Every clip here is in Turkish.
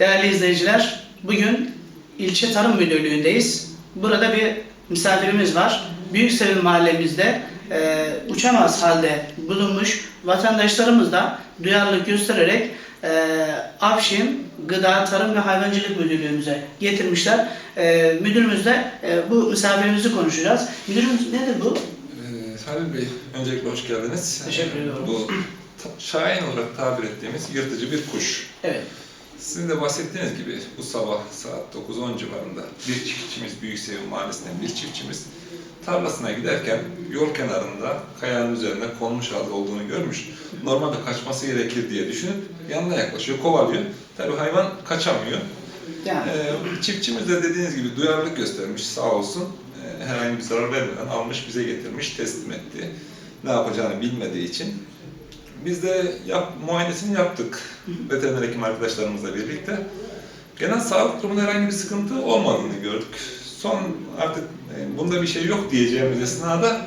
Değerli izleyiciler, bugün ilçe tarım müdürlüğündeyiz. Burada bir misafirimiz var. Büyüksevi mahallemizde e, uçamaz halde bulunmuş vatandaşlarımız da duyarlılık göstererek e, Afşin Gıda Tarım ve Hayvancılık Müdürlüğümüze getirmişler. E, müdürümüzle e, bu misafirimizi konuşacağız. Müdürümüz nedir bu? Ee, Halil Bey, öncelikle hoş geldiniz. Teşekkür ediyorum. Bu ta- şahin olarak tabir ettiğimiz yırtıcı bir kuş. Evet. Sizin de bahsettiğiniz gibi bu sabah saat 9-10 civarında bir çiftçimiz, Büyüksevi Mahallesi'nden bir çiftçimiz tarlasına giderken yol kenarında kayanın üzerinde konmuş halde olduğunu görmüş. Normalde kaçması gerekir diye düşünüp yanına yaklaşıyor, kovalıyor. Tabii hayvan kaçamıyor. Yani Ee, çiftçimiz de dediğiniz gibi duyarlılık göstermiş sağ olsun. Ee, herhangi bir zarar vermeden almış bize getirmiş teslim etti. Ne yapacağını bilmediği için. Biz de yap, muayenesini yaptık veteriner hekim arkadaşlarımızla birlikte. Genel sağlık durumunda herhangi bir sıkıntı olmadığını gördük. Son artık e, bunda bir şey yok diyeceğimiz esnada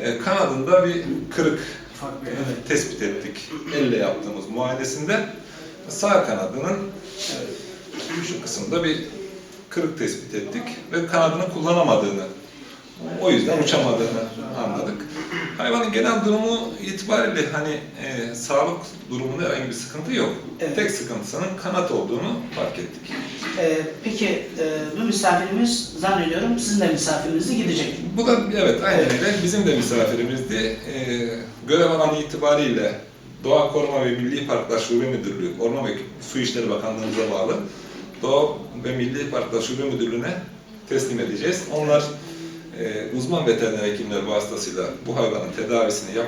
e, kanadında bir kırık e, tespit ettik. Elle yaptığımız muayenesinde sağ kanadının şu kısımda bir kırık tespit ettik ve kanadını kullanamadığını, o yüzden uçamadığını anladık. Hayvanın genel durumu itibariyle hani e, sağlık durumunda herhangi bir sıkıntı yok. Evet. Tek sıkıntısının kanat olduğunu fark ettik. Ee, peki e, bu misafirimiz zannediyorum sizin de misafirinizle gidecek. Bu da evet aynen Evet. öyle. Bizim de misafirimizdi. E, görev alanı itibariyle Doğa Koruma ve Milli Parklar Şube Müdürlüğü, Orman ve Su İşleri Bakanlığımıza bağlı Doğa ve Milli Parklar Şube Müdürlüğü'ne teslim edeceğiz. Onlar e, uzman veteriner hekimler vasıtasıyla bu hayvanın tedavisini yap